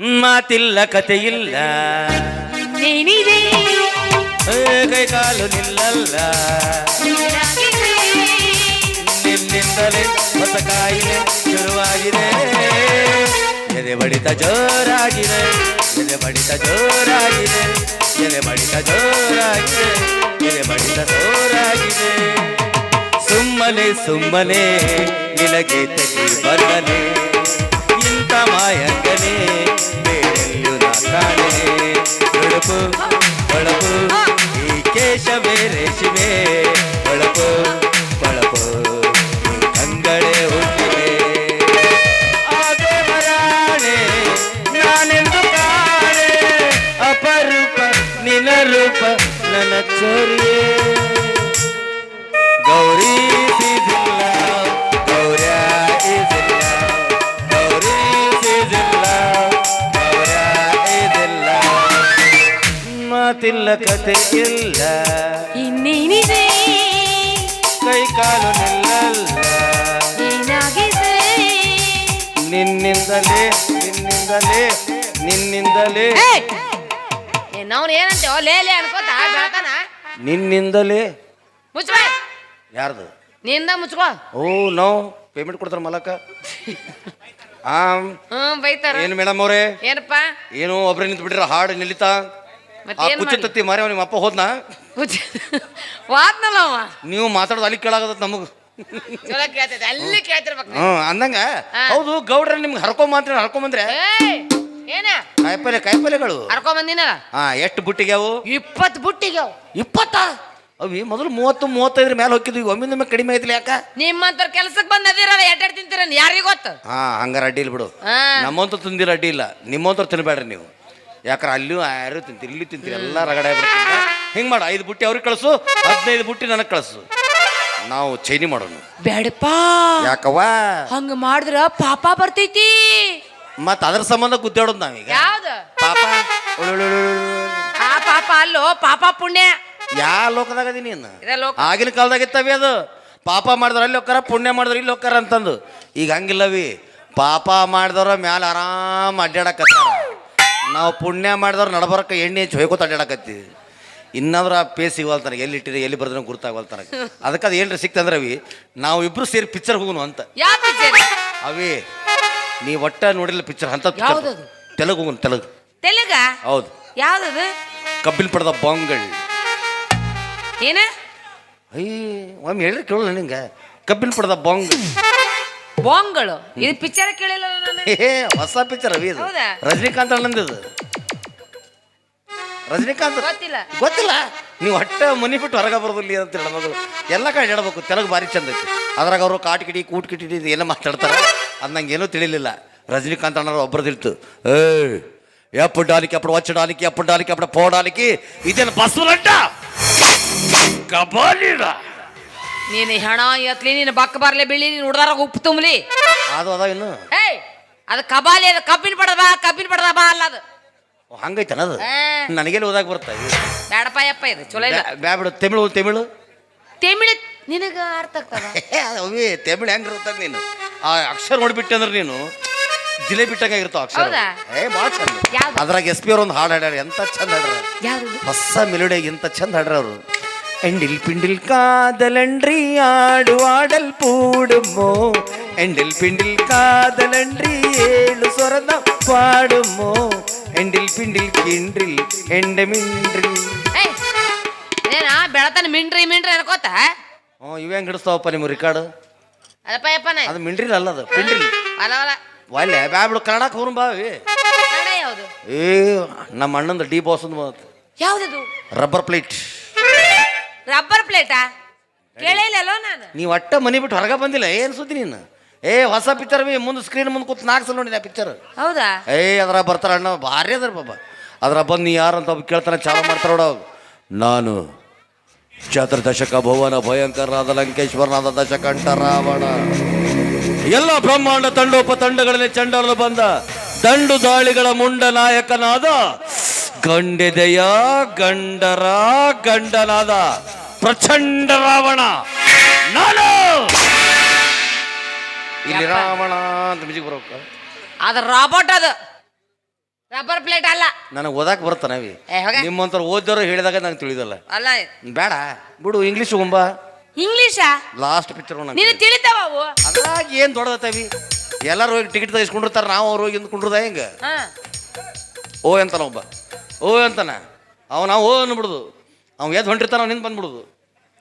ಮಾತಿಲ್ಲ ಕಥೆಯಿಲ್ಲ. ಇಲ್ಲ ಕೈಕಾಲು ನಿಲ್ಲಲ್ಲ. ನಿನ್ನಿಂದಲೇ ಹೊಸ ಕಾಯಿಲೆ ಶುರುವಾಗಿದೆ. ಎದೆ ಬಡಿತ ಜೋರಾಗಿದೆ. ಎದೆ ಬಡಿತ ಜೋರಾಗಿದೆ. ಎದೆ ಬಡಿತ ಜೋರಾಗಿದೆ. ಎದೆ ಬಡಿತ ಜೋರಾಗಿದೆ. ಸುಮ್ಮನೆ ಸುಮ್ಮನೆ ನಿನಗೆ ತೆಗೆ ಬರಲೇ ಇಂಥ ಮಾಯಂಗನೆ ಹೊಳಪು ಹೊಳಪು ಈ ಕೇಶವೇ ರೇಷಿವೆ ಹೊಳಪು ಹೊಳಪು ಕಂಗಳೆ ಹುಟ್ಟಿವೆ ಆ ದೇವರಾಣೆ, ನಾನೆಂದು ಅಪರೂಪ ನಿನ ರೂಪ ನನ್ನ ಚೋರಿಯೇ. ಮಾತಿಲ್ಲ ಕತೆ ಇಲ್ಲ. ಇನ್ನೇನಿದೆ? ಕೈ ಕಾಲು ನಿಲ್ಲಲ್ಲ. ಏನಾಗಿದೆ? ನಿನ್ನಿಂದಲೇ ನಿನ್ನಿಂದಲೇ ನಿನ್ನಿಂದಲೇ. ನಾವು ಓ ಲೇ ಲೇ ಅನ್ಕೋತ? ಬೆಳತಾನ? ನಿನ್ನಿಂದಲೇ. ಯಾರ್ದು? ನಿಂದ ಮುಚ್ಕೋ. ಓ ನೋ ಪೇಮೆಂಟ್ ಕೊಡ್ತಾರ ಮಲಕ. ಆಮ್. ಹ್ಮ್ ಬೈತಾರ. ಏನು ಮೇಡಮ್ ಅವರೇ? ಏನಪ್ಪ? ಏನು ಒಬ್ರೇ ನಿಂತು ಬಿಡ್ರ ಹಾಡು ನಿಲ್ಲಿತಾ? ಆ ಮತ್ತೇನ್ ಕುಚ್ಚ ಮಾಡ್ಲಿ? ತತ್ತಿ ಮಾರಿ ನಿಮ್ಮ ಅಪ್ಪ ಹೋದ್ನಾ? ವಾದ್ನಲ್ಲ ಅವ? ನೀವು ಮಾತಾಡೋದು ಅಲ್ಲಿ ಕೇಳಾಗದ ನಮಗ್. ಚಲೋ ಕೇಳ್ತೈತೆ ಅಲ್ಲಿ ಕೇಳ್ತಿರ್ಬೇಕು ಹ್ಮ್ ಅಂದಂಗ. ಹೌದು ಗೌಡ್ರ ನಿಮ್ಗೆ ಹರ್ಕೊಂಬಂದ್ರೆ? ಏಯ್ ಏನ? ಕಾಯಿಪಲ್ಲೆ ಕಾಯಿಪಲ್ಲೆಗಳು. ಹರ್ಕೊಂಬಂದಿನ ಹಾ ಎಷ್ಟು ಬುಟ್ಟಿಗೆ ಅವು? ಇಪ್ಪತ್ತು ಬುಟ್ಟಿಗ್ಯಾವು. ಇಪ್ಪತ್ತ? ಅವಿ ಮೊದಲು ಮೂವತ್ತು ಮೂವತ್ತೈದ್ರ ಮೇಲೆ ಹೋಗಿದ್ವಿ ಒಮ್ಮಿಂದ ಒಮ್ಮೆ ಕಡಿಮೆ ಐತಿಲ್ಲ ಯಾಕ? ನಿಮ್ಮಂತವ್ರ ಕೆಲ್ಸಕ್ಕೆ ಬಂದದಿರಲ್ಲ ಎಡ್ಡೆಡ್ ತಿಂತೀರ ಯಾರಿಗ ಗೊತ್ತು? ಹಾ ಹಂಗಾರ ಅಡ್ಡಿ ಇಲ್ಲ ಬಿಡು. ನಮ್ಮಂತ ತಿಂದಿರ ಅಡ್ಡಿ ಇಲ್ಲ. ನಿಮ್ಮಂತ ತಿನ್ಬೇಡ್ರಿ ನೀವು. ಯಾಕ್ರ ಅಲ್ಲೂ ಯಾರು ತಿಂತೀರಿ ಇಲ್ಲಿ ತಿಂತೀರಿ ಎಲ್ಲ ರಗಡೆ ಬಿಡ್ತೀರಿ ಹಿಂಗೆ ಮಾಡು ಐದು ಬುಟ್ಟಿ ಅವ್ರಿಗೆ ಕಳಿಸು ಹದಿನೈದು ಬುಟ್ಟಿ ನನಗೆ ಕಳಿಸು. ನಾವು ಚೈನಿ ಮಾಡೋಣ ಬೇಡಪ್ಪ. ಯಾಕವ್ವ? ಹಂಗ ಮಾಡಿದ್ರ ಪಾಪ ಬರ್ತೈತಿ. ಮತ್ ಅದ್ರ ಸಂಬಂಧ ಗುದ್ದಾಡೋದು ನಾವೀಗ. ಯಾವ್ದು? ಪಾಪ. ಆ ಪಾಪ ಅಲ್ಲೋ ಪಾಪ ಪುಣ್ಯ. ಯಾ ಲೋಕದಾಗ ಅದೀನಿ ನೀನು ಇದೇ ಲೋಕ. ಆಗಿನ ಕಾಲದಾಗ ಇತ್ತವಿ ಅದು. ಪಾಪ ಮಾಡಿದ್ರೆ ಅಲ್ಲಿ ಹೋಗ್ತಾರ ಪುಣ್ಯ ಮಾಡಿದ್ರ ಇಲ್ಲಿ ಹೋಗ್ತಾರ ಅಂತಂದು. ಈಗ ಹಂಗಿಲ್ಲವಿ. ಪಾಪ ಮಾಡಿದವ್ರ ಮ್ಯಾಲ ಆರಾಮ್ ಅಡ್ಡಾಡಕತ್ತಾರ. ನಾವು ಪುಣ್ಯ ಮಾಡಿದವ್ರು ನಡಬರಕ್ಕೆ ಎಣ್ಣೆ ಹೆಚ್ಚು ಹೊಯ್ಕೋತ ಅಡ್ಡಾಡಕತ್ತೀವಿ ಇನ್ನಾದ್ರೂ ಆ ಪೇ ಸಿಗವಲ್ತಾನ ಎಲ್ಲಿ ಇಟ್ಟಿದೆ ಎಲ್ಲಿ ಬರ್ದ್ರೆ ಗುರ್ತಾಗವಲ್ತಾನ ಅದಕ್ಕೆ ಅದು ಏನ್ರಿ ಸಿಕ್ತಂದ್ರೆ ಅವಿ ನಾವು ಇಬ್ರು ಸೇರಿ ಪಿಕ್ಚರ್ ಹೋಗುನು ಅಂತ. ಯಾವ ಪಿಕ್ಚರ್ ಅವಿ ನೀ ಒಟ್ಟ ನೋಡಿಲ್ಲ ಪಿಕ್ಚರ್ ಅಂತ ಯಾವ್ದದು? ತೆಲುಗು ಹೋಗುನು ತೆಲುಗು. ತೆಲುಗ? ಹೌದು. ಯಾವ್ದದು? ಕಬ್ಬಿಲ್ ಪಡೆದ ಬಾಂಗ್ಗಳು ಏನ? ಅಯ್ಯ ಒಮ್ಮೆ ಹೇಳ್ರಿ ಕೇಳಲ್ಲ ನಿಂಗೆ. ಕಬ್ಬಿಲ್ ಪಡೆದ ಬಾಂಗ್ ಬಾಂಗ್ಗಳು. ಇದು ಪಿಕ್ಚರ್ ಕೇಳಿಲ್ಲ ನಾನು. ಏ ಹೊಸ ಪಿಕ್ಚರ್ ಅವಿ ಇದು. ಹೌದಾ? ರಜನಿಕಾಂತ್ ಅಣ್ಣಂದು ಇದು. ರಜನಿಕಾಂತ್ ಗೊತ್ತಿಲ್ಲ. ಗೊತ್ತಿಲ್ಲ? ನೀವು ಹೊಟ್ಟೆ ಮನಿ ಬಿಟ್ಟು ಹೊರಗೆ ಬರೋದಿಲ್ಲ ಅಂತ ಹೇಳೋದು ಎಲ್ಲ ಕಡೆ ಹೇಳ್ಬೇಕು ತೆಲುಗು ಭಾರಿ ಚಂದ ಐತಿ. ಅದ್ರಾಗ ಅವರು ಕಾಟ್ ಕಿಡಿ ಕೂಟ್ ಕಿಟಿ ಇದು ಏನೋ ಮಾತಾಡ್ತಾರೆ. ಅದು ನಂಗೆ ಏನೂ ತಿಳಿಲಿಲ್ಲ. ರಜನಿಕಾಂತ್ ಅಣ್ಣರು ಒಬ್ಬರು ತಿಳಿತು ಏ ಎಪ್ಪು ಡಾಲಿಕಿ ಅಪ್ಪಡು ಒಚ್ಚ ಡಾಲಿಕಿ ಎಪ್ಪು ಡಾಲಿಕಿ ಅಪ್ಪಡ ಪೋ ಡಾಲಿಕಿ. ಇದೇನು ಬಸ್ವಲಡ್ಡ ಕಬಾಲಿಡ ನೀನು ಹೆಣ ಎತ್ಲಿ ನೀನು ಬಕ್ಕ ಬರ್ಲಿ ಬಿಳಿ ನೀನು ಹುಡ್ದಾರ ಉಪ್ಪು ತುಂಬಲಿ. ಅದು ಅದ ಇನ್ನು. ಏಯ್ ಅದು ಕಬಾಲಿ ಅದು ಕಬ್ಬಿನ ಪಡದ ಬಾ ಕಬ್ಬಿನ ಪಡದ ಬಾ ಅಲ್ಲ ಅದು. ಓ, ಹಂಗೈತನ ಅದು? ಏ. ನನಗೆಲ್ಲ ಓದಾಕ ಬರ್ತಾ ಬೇಡಪ್ಪ ಯಪ್ಪ ಇದು ಚಲೋ ಇಲ್ಲ. ಬ್ಯಾ ಬಿಡು ತಮಿಳು ತಮಿಳು? ತಮಿಳಿ ನಿನಗ ಅರ್ಥ ಆಗ್ತದ? ಅವಿ ತಮಿಳು ಹೆಂಗಿರ್ತದ ನೀನು? ಆ ಅಕ್ಷರ ನೋಡ್ಬಿಟ್ಟೆ ಅಂದ್ರೆ ನೀನು ಜಿಲೆ ಬಿಟ್ಟಂಗ ಇರ್ತಾವ ಅಕ್ಷರ. ಹೌದಾ? ಏ ಭಾಳ ಚಂದ. ಯಾವ್ದು? ಅದ್ರಾಗ ಎಸ್ ಪಿ ಅವ್ರ ಒಂದು ಹಾಡು ಹಾಡ್ಯಾರ ಎಂತ ಚಂದ ಹಾಡ್ರ ಯಾರು ಹೊಸ ಮೆಲೋಡಿಯಾಗಿ ಎಂತ ಚಂದ ಹಾಡ್ರ ಅವರು. ಎಂಡಿಲ್ ಪಿಂಡಿಲ್ ಕಾದಲಂಡ್ರಿ ಆಡು ಆಡಲ್ ಪೂಡುಮೋ ಎಂಡಿಲ್ ಪಿಂಡಿಲ್ ಕಾದಲಂಡ್ರಿ ಏಳು ಸ್ವರದ ಪಾಡುಮೋ ಎಂಡಿಲ್ ಪಿಂಡಿಲ್ ಕಿಂಡ್ರಿಲ್ ಎಂಡೆ ಮಿಂಡ್ರಿಲ್ ಏಯ್ ಏನ ಬೆಳತನ ಮಿಂಡ್ರಿ ಮಿಂಡ್ರಿ ಅನ್ಕೋತ ಹ್ಞೂ ಇವೆ ಹೆಂಗೆ ಹಿಡಿಸ್ತಾವಪ್ಪ ನಿಮ್ಮ ರಿಕಾರ್ಡ್ ಅದಪ್ಪ ಯಪ್ಪ ನಾ ಅದು ಮಿಂಡ್ರಿಲ್ ಅಲ್ಲ ಅದು ಪಿಂಡ್ರಿಲ್ ಅಲ್ಲ ಅಲ್ಲ ಒಳ್ಳೆ ಬ್ಯಾ ಬಿಡು ಕನ್ನಡಕ್ಕೆ ಹೋರು ಬಾವಿ ಕನ್ನಡ ಯಾವ್ದು ಏ ನಮ್ಮ ಅಣ್ಣಂದು ಡಿ ಬಾಸ್ ಬಂತು ಯಾವ್ದದು ರಬ್ಬರ್ ಪ್ಲೇಟ್ ರಬ್ಬರ್ ಪ್ಲೇಟಾ? ಕೇಳಿಲ್ಲಲ್ಲೋ ನಾನು? ನೀವು ಒಟ್ಟ ಮನೆ ಬಿಟ್ಟು ಹೊರಗೆ ಬಂದಿಲ್ಲ ಏನು ಸುದ್ದಿ ನೀನು? ಏ ಹೊಸ ಪಿಕ್ಚರ್ ಬಿ ಮುಂದೆ ಸ್ಕ್ರೀನ್ ಮುಂದೆ ಕೂತು ನಾಲ್ಕು ಸಲ ನೋಡಿದೆ ಆ ಪಿಕ್ಚರ್ ಹೌದಾ? ಏ ಅದರ ಬರ್ತಾರ ಅಣ್ಣ ಭಾರಿ ಅದ್ರ ಬಾಬಾ. ಅದ್ರ ಬಂದು ನೀ ಯಾರು ಅಂತ ಒಬ್ಬ ಕೇಳ್ತಾನೆ ಚಾಲು ಮಾಡ್ತಾರ ನೋಡೋ ನಾನು ಚತುರ್ದಶಕ ಭುವನ ಭಯಂಕರನಾದ ಲಂಕೇಶ್ವರನಾದ ದಶಕಂಠ ರಾವಣ. ಎಲ್ಲ ಬ್ರಹ್ಮಾಂಡ ತಂಡೋಪ ತಂಡಗಳಲ್ಲಿ ಚಂಡಲು ಬಂದ ದಂಡು ದಾಳಿಗಳ ಮುಂಡ ನಾಯಕನಾದ ಗಂಡೆದೆಯ ಗಂಡರ ಗಂಡನಾದ ಪ್ರಚಂಡ ರಾವಣ. ನಾನು ಇಲ್ಲಿ ರಾವಣ ಅಂತ ಮಿಜಿಗೆ ಬರೋಕ ಅದ ರಾಬರ್ಟ್ ಅದು. ರಬ್ಬರ್ ಪ್ಲೇಟ್ ಅಲ್ಲ. ನನಗೆ ಓದಾಕ್ ಬರ್ತಾನೆ ಏ, ನಿಮ್ಮಂತ ನಿಮ್ಮಂತರ ಓದ್ದವ್ರು ಹೇಳಿದಾಗ ನಂಗೆ ತಿಳಿದಲ್ಲ. ಅಲ್ಲ ಬೇಡ ಬಿಡು ಇಂಗ್ಲೀಷ್ ಗುಂಬ. ಇಂಗ್ಲೀಷಾ ಲಾಸ್ಟ್ ಪಿಕ್ಚರ್ ನೀನು ತಿಳಿತಾವ ಅವು? ಅದ್ರಾಗ ಏನು ದೊಡ್ಡದತ್ತವಿ ಎಲ್ಲರೂ ಹೋಗಿ ಟಿಕೆಟ್ ತೆಗಿಸ್ಕೊಂಡಿರ್ತಾರೆ ನಾವು ಅವ್ರು ಹೋಗಿ ಕುಂಡ್ರದ ಹೆಂಗ? ಹಾ. ಓ ಅಂತಾನ ಒಬ್ಬ. ಓ ಅಂತಾನ. ಅವ ನಾವು ಓ ಅನ್ಬಿಡುದು. ಅವ್ ಎದ್ ಹೊಂಟಿರ್ತಾನ ನಿಂತ ಬಂದ್ಬಿಡುದು.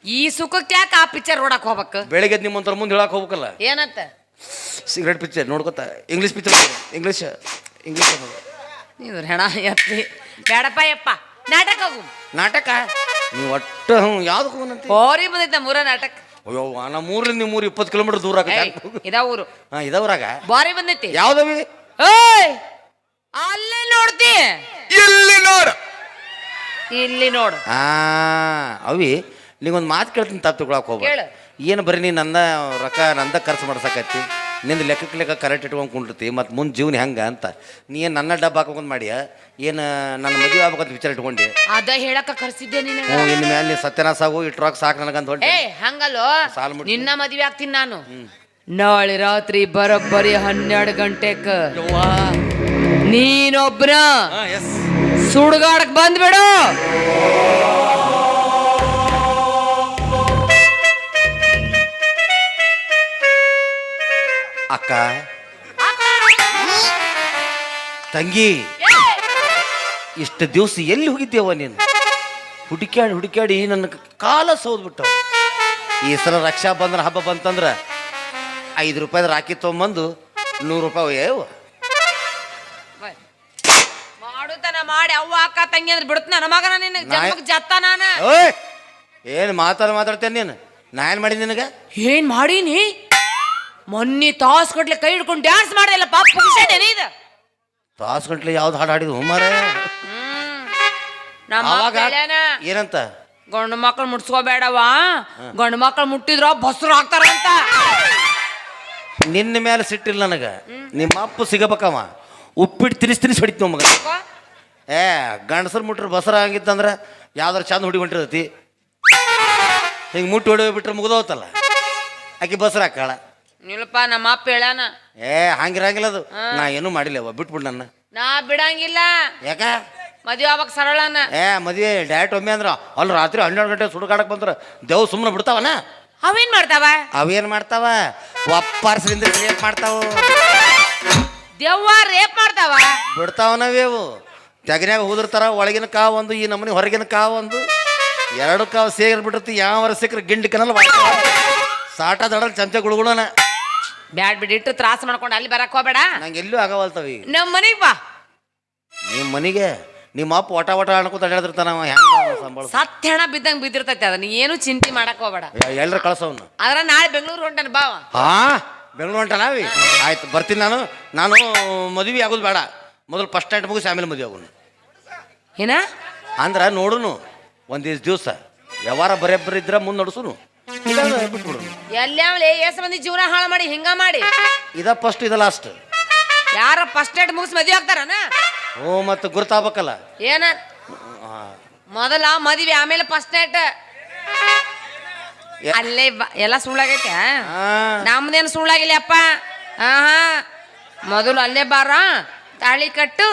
ಈ ಸುಖಕ್ಕೆ ಯಾಕೆ ಆ ಪಿಕ್ಚರ್ ನೋಡಕ್ ಹೋಗ್ಬೇಕು? ಬೆಳಿಗ್ಗೆ ನಿಮ್ಮಂತರ ಮುಂದೆ ಹೇಳಕ್ ಹೋಗ್ಬೇಕಲ್ಲ. ಏನಂತ? ಸಿಗರೇಟ್ ಪಿಕ್ಚರ್ ನೋಡ್ಕೊತ. ಇಂಗ್ಲೀಷ್ ಪಿಕ್ಚರ್ ಇಂಗ್ಲೀಷ್ ಇಂಗ್ಲೀಷ್ ನೀನು ಹೆಣ ಎತ್ತಿ. ಬೇಡಪ್ಪ ಯಪ್ಪ. ನಾಟಕ ಹೋಗು. ನಾಟಕ? ನೀವು ಒಟ್ಟು ಹ್ಞೂ ಯಾವ್ದಕ್ಕೆ ಹೋಗನಂತೆ ಹೋರಿ ಬಂದೈತೆ ಮೂರ ನಾಟಕ. ಅಯ್ಯೋ ನಮ್ಮ ಊರಲ್ಲಿ ನಿಮ್ಮ ಊರು ಇಪ್ಪತ್ತು ಕಿಲೋಮೀಟರ್ ದೂರ ಏಯ್, ಇದ ಊರು. ಹಾಂ ಇದವ್ರಾಗ ಬಾರಿ ಬಂದೈತಿ. ಯಾವ್ದವಿ ಏಯ್! ಅಲ್ಲೇ ನೋಡ್ತಿ. ಇಲ್ಲಿ ನೋಡು. ಇಲ್ಲಿ ನೋಡು. ಆ ಅವಿ ನಿಂಗೊಂದು ಮಾತು ಕೇಳ್ತೀನಿ ತಪ್ಪು ತಿಳ್ಕೊಳಕ್ ಹೋಗ್ಬೇಡ. ಕೇಳು. ಏನು ಬರೀ ನೀ ನನ್ನ ರೊಕ್ಕ ನಂದ ಖರ್ಚು ಮಾಡ್ಸಕತ್ತಿ? ನಿಂದು ಲೆಕ್ಕಕ್ಕೆ ಲೆಕ್ಕ ಕರೆಕ್ಟ್ ಇಟ್ಕೊಂಡು ಕುಂಡಿರ್ತಿ ಮತ್ತು ಮುಂದೆ ಜೀವನ ಹೆಂಗೆ ಅಂತ. ನೀ ಏನು ನನ್ನ ಡಬ್ಬ ಹಾಕೊಂಡ್ ಮಾಡಿಯ? ಏನು ನನ್ನ ಮದುವೆ ಆಗ್ಬೇಕಂತ ವಿಚಾರ ಇಟ್ಕೊಂಡಿ? ಅದ ಹೇಳಕ ಕರ್ಸಿದ್ದೆ ನೀನು ಹ್ಞೂ ಇನ್ನು ಮೇಲೆ ನೀ ಸತ್ಯನಾಶ ಆಗು ಇಟ್ಟು ರೊಕ್ಕ ಸಾಕು ನನಗಂತ ಹೊಂಟೆ. ಏ ಹಂಗಲ್ಲೋ? ಸಾಲ್ ಮುಟ್ಟಿ. ನಿನ್ನ ಮದ್ವೆ ಆಗ್ತೀನಿ ನಾನು. ನಾಳೆ ರಾತ್ರಿ ಬರೋಬ್ಬರಿ ಹನ್ನೆರಡು ಗಂಟೆಕ. ನೀನೊಬ್ರ ಎಸ್ ಸುಡ್ಗಾಡಕ್ ಬಂದ್ಬಿಡು. ಅಕ್ಕ. ತಂಗಿ ಇಷ್ಟು ದಿವಸ ಎಲ್ಲಿ ಹೋಗಿದ್ದೇವ ನೀನು? ಹುಡುಕ್ಯಾಡಿ ಹುಡುಕ್ಯಾಡಿ ನನ್ನ ಕಾಲ ಸೌದ್ಬಿಟ್ಟವ. ಈ ಸಲ ರಕ್ಷಾ ಬಂಧನ ಹಬ್ಬ ಬಂತಂದ್ರೆ ಐದು ರೂಪಾಯಿದ ರಾಖಿ ತೊಗೊಂಬಂದು ನೂರು ರೂಪಾಯಿ ಮಾಡಿ ಅವ್ವ ಅಕ್ಕ ತಂಗಿ ಅಂದ್ರೆ ಬಿಡುತ್ತ ನನ್ನ ಮಗನ ನಿನ್ನ ಜನ್ಮಕ್ಕೆ ಜನ್ಮಕ್ ಜತ್ತ ನಾನ. ಏನ್ ಏನು ಮಾತಾಡ ಮಾತಾಡ್ತೇನೆ ನೀನು? ನಾ ಏನು ಮಾಡಿ ನಿನಗೆ? ಏನ್ ಮಾಡೀನಿ? ಮೊನ್ನೆ ತಾಸ್ ಕಟ್ಲೆ ಕೈ ಹಿಡ್ಕೊಂಡು ಡ್ಯಾನ್ಸ್ ಮಾಡಿಲ್ಲ ಪಾಪ ಪುಗ್ಸೇನೆ ಇದು. ತಾಸು ಗಂಟ್ಲೆ ಯಾವ್ದು ಹಾಡು ಹಾಡಿದ್ವು? ಮಾರ ನಮ್ಮ ಅವಾಗ ಏನಂತ? ಗಂಡು ಮಕ್ಳು ಮುಟ್ಸ್ಕೋಬೇಡವಾ ಗಂಡು ಮಕ್ಳು ಮುಟ್ಟಿದ್ರ ಬಸ್ರು ಹಾಕ್ತಾರಂತ ನಿನ್ನ ಮೇಲೆ ಸಿಟ್ಟಿಲ್ಲ ನನಗೆ. ನಿಮ್ಮ ಅಪ್ಪ ಸಿಗಬೇಕವ ಉಪ್ಪಿಟ್ಟು ತಿನಿಸ್ ತಿನಿಸ್ ಹೊಡಿತು ಮಗ. ಏ ಗಂಡಸರು ಮುಟ್ರೆ ಬಸರ ಹಂಗಿತ್ತಂದ್ರೆ ಯಾವ್ದಾರು ಚಂದ ಹುಡಿ ಹೊಂಟಿರ್ತೈತಿ. ಹಿಂಗೆ ಮುಟ್ಟಿ ಹೊಡಿ ಬಿಟ್ರೆ ಮುಗ್ದೋತಲ್ಲ. ಆಕಿ ಬಸರ ಹಾಕಾಳ ನಿಲ್ಪ ನಮ್ಮ ಅಪ್ಪ ಹೇಳಾನ. ಏ ಹಂಗಿರಂಗಿಲ್ಲ ಅದು. ನಾ ಏನು ಮಾಡಿಲ್ಲವ ಬಿಟ್ಬಿಡು ನನ್ನ. ನಾ ಬಿಡಂಗಿಲ್ಲ. ಯಾಕ? ಮದುವೆ ಆವಾಗ ಸರಳನ. ಏ ಮದುವೆ ಡೈರೆಕ್ಟ್ ಒಮ್ಮೆ ಅಂದ್ರೆ ಅಲ್ಲಿ ರಾತ್ರಿ ಹನ್ನೆರಡು ಗಂಟೆ ಸುಡುಗಾಡಕ್ ಬಂದ್ರೆ ದೇವ್ ಸುಮ್ಮನೆ ಬಿಡ್ತಾವನ? ಅವೇನ್ ಮಾಡ್ತಾವ? ಅವೇನ್ ಮಾಡ್ತಾವ? ಒಪ್ಪಾರ್ಸಿಂದ ರೇಪ್ ಮಾಡ್ತಾವ. ದೆವ್ವ ರೇಪ್ ಮಾಡ್ತಾವ? ಬಿಡ್ತಾವನವೇವು ತೆಗನ್ಯಾಗ ಹೋದಿರ್ತಾರ ಒಳಗಿನ ಕಾವು ಒಂದು ಈ ನಮ್ಮನೆ ಹೊರಗಿನ ಕಾವು ಒಂದು. ಎರಡು ಕಾವು ಸೇರಿ ಬಿಟ್ಟಿರ್ತಿ ಯಾವ ಸಿಕ್ಕರೆ ಗಿಂಡಿ ಕನಲ್ ಸಾಟ ದಡ ಚಮಚ ಗುಳುಗುಳನ. ಬ್ಯಾಡ್ ಬಿಡಿಟ್ಟು ತ್ರಾಸ ಮಾಡ್ಕೊಂಡು ಅಲ್ಲಿ ಬರಕ್ ಹೋಗ್ಬೇಡ. ನಂಗೆ ಎಲ್ಲೂ ಆಗವಲ್ತವ ಈಗ. ನಮ್ಮ ಮನೆಗೆ ಬಾ. ನಿಮ್ಮ ಮನೆಗೆ ನಿಮ್ಮ ಅಪ್ಪ ಒಟ ಒಟ ಅನ್ಕೋತ ಅಡ್ಯಾಡ್ತಿರ್ತಾನ ಹೆಂಗ ಸಂಬಳ? ಸತ್ಯ ಹಣ ಬಿದ್ದಂಗೆ ಬಿದ್ದಿರ್ತೈತೆ ಅದ ನೀ ಏನು ಚಿಂತೆ ಮಾಡಕ್ ಹೋಗ್ಬೇಡ. ಎಲ್ಲರ ಕಳ್ಸವನು ಆದ್ರ ನಾಳೆ ಬೆಂಗಳೂರು ಹೊಂಟನ ಬಾವ ಹಾ ಬೆಂಗಳೂರು ಹೊಂಟನಾವಿ ಆಯ್ತು ಬರ್ತೀನಿ ನಾನು. ನಾನು ಮದುವೆ ಆಗೋದು ಬೇಡ. ಮೊದಲು ಫಸ್ಟ್ ನೈಟ್ ಮುಗಿಸಿ ಆಮೇಲೆ ಮದುವೆ ಆಗೋನು ಏನ? ಅಂದ್ರೆ ನೋಡುನು ಒಂದಿಷ್ಟು ದಿವಸ ವ್ಯವಹಾರ ಬರೇಬ್ಬರ ಇದ್ರೆ ಮುಂದೆ ನಡ್ಸುನು. ಇಲ್ಲಾಂದ್ರೆ ಬಿಟ್ಬಿಡು ಎಲ್ಲೇ ಎಸ್ ಮಂದಿ ಜೀವನ ಹಾಳು ಮಾಡಿ ಹಿಂಗ ಮಾಡಿ? ಇದ ಫಸ್ಟ್ ಇದ ಲಾಸ್ಟ್ ಯಾರ ಫಸ್ಟ್ ಸ್ಟ್ಯಾಂಡ್ ಮುಗಿಸ್ ಮದುವೆ ಆಗ್ತಾರನ? ಓ ಮತ್ತೆ ಗುರುತಾಗಬೇಕಲ್ಲ. ಏನ? ಮೊದಲ ಮದ್ವೆ ಆಮೇಲೆ ಫಸ್ಟ್ ನೈಟ್ ಅಲ್ಲೇ ಬ- ಎಲ್ಲ ಸುಳ್ಳಾಗೈತೆ ನಮ್ದೇನು ಸುಳ್ಳಾಗಿಲ್ಲ ಅಪ್ಪ ಹಾ ಹಾ ಮೊದಲು ಅಲ್ಲೇ ಬಾರ. ತಾಳಿ ಕಟ್ಟು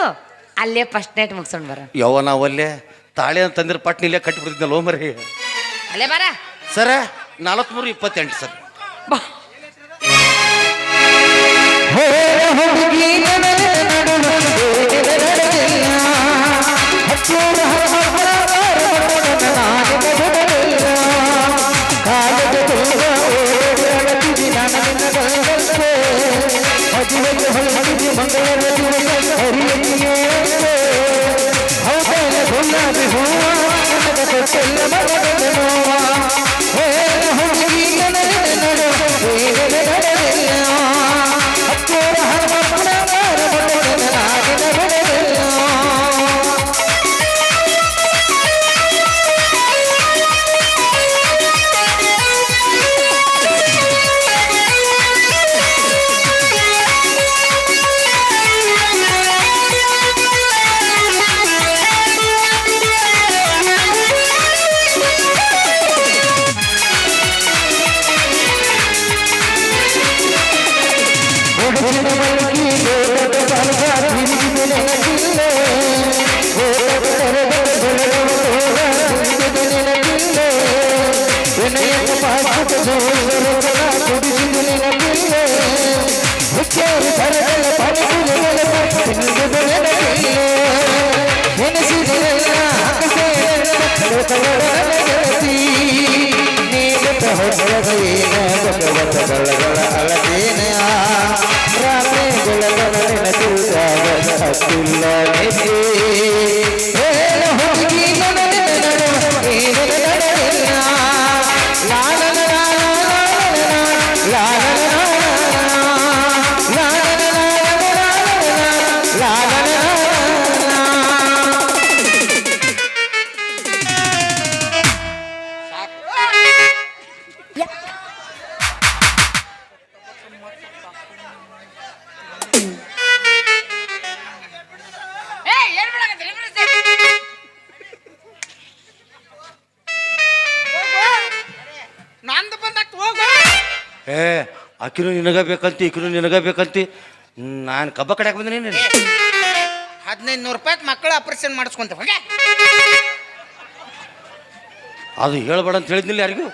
ಅಲ್ಲೇ ಫಸ್ಟ್ ನೈಟ್ ಮುಗಿಸ್ಕೊಂಡು ಬರ ನಾವು ಒಲ್ಲೆ ತಾಳಿ ಅಂತಂದ್ರೆ ಪಟ್ನಿ ಇಲ್ಲೇ ಕಟ್ಟಿಬಿಡ್ತಿದ್ನಲ್ಲ ಲೋಮರಿ ಮರಿ ಅಲ್ಲೇ ಬರ ಸರ ನಾಲ್ಕುನೂರ ಇಪ್ಪತ್ತೆಂಟು ಸರ್ ಬಾ செல்ல மகனோ 可以，可以，可以。ಏ ಆಕಿನೂ ನಿನಗ ಬೇಕಂತಿ ಈಕಿನೂ ನಿನಗ ಬೇಕಂತಿ. ನಾನು ಕಬ್ಬ ಕಡೆ ಬಂದಿನಿ ಹದಿನೈದು ನೂರು ರೂಪಾಯಿ ಮಕ್ಕಳು ಆಪರೇಷನ್ ಮಾಡಿಸ್ಕೊಂತ ಅದು ಹೇಳ್ಬೇಡ ಅಂತ ಹೇಳಿದ್ನಿಲ್ಲ ಯಾರಿಗೂ?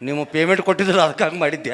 ನಿಮ್ಮ ಪೇಮೆಂಟ್ ಕೊಟ್ಟಿದ್ರು ಅದಕ್ಕೆ ಹಂಗೆ ಮಾಡಿದ್ದೆ